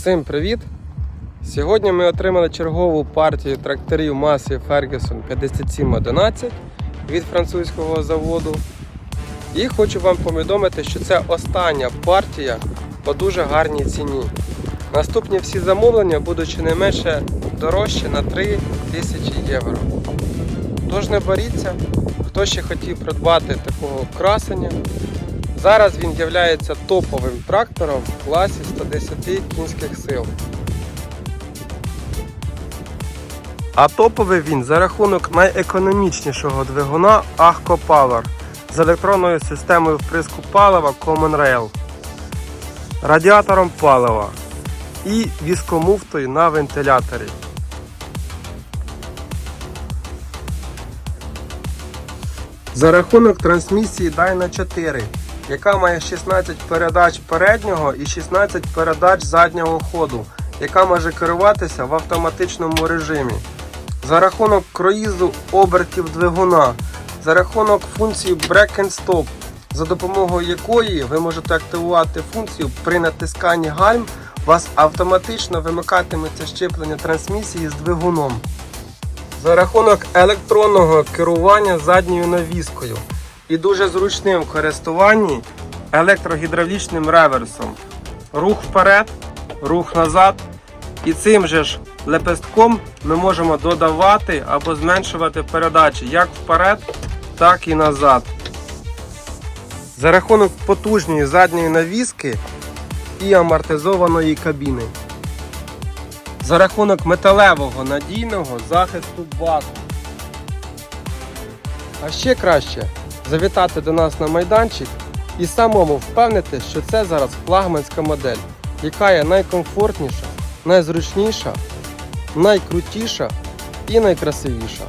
Всім привіт! Сьогодні ми отримали чергову партію тракторів Massey Ferguson 5711 від французького заводу. І хочу вам повідомити, що це остання партія по дуже гарній ціні. Наступні всі замовлення будуть щонайменше дорожче на 3 тисячі євро. Тож не боріться, хто ще хотів придбати такого красення. Зараз він є топовим трактором в класі 110 кінських сил. А топовий він за рахунок найекономічнішого двигуна Ahco Power з електронною системою вприску палива Common Rail, радіатором палива і віскомуфтою на вентиляторі. За рахунок трансмісії Dyna 4, яка має 16 передач переднього і 16 передач заднього ходу, яка може керуватися в автоматичному режимі. За рахунок круїзу обертів двигуна, за рахунок функції Break and Stop, за допомогою якої ви можете активувати функцію при натисканні гальм, у вас автоматично вимикатиметься щеплення трансмісії з двигуном. За рахунок електронного керування задньою навіскою і дуже зручним в користуванні електрогідравлічним реверсом. Рух вперед, рух назад. І цим же ж лепестком ми можемо додавати або зменшувати передачі як вперед, так і назад. За рахунок потужної задньої навіски і амортизованої кабіни за рахунок металевого надійного захисту баку. А ще краще завітати до нас на майданчик і самому впевнити, що це зараз флагманська модель, яка є найкомфортніша, найзручніша, найкрутіша і найкрасивіша.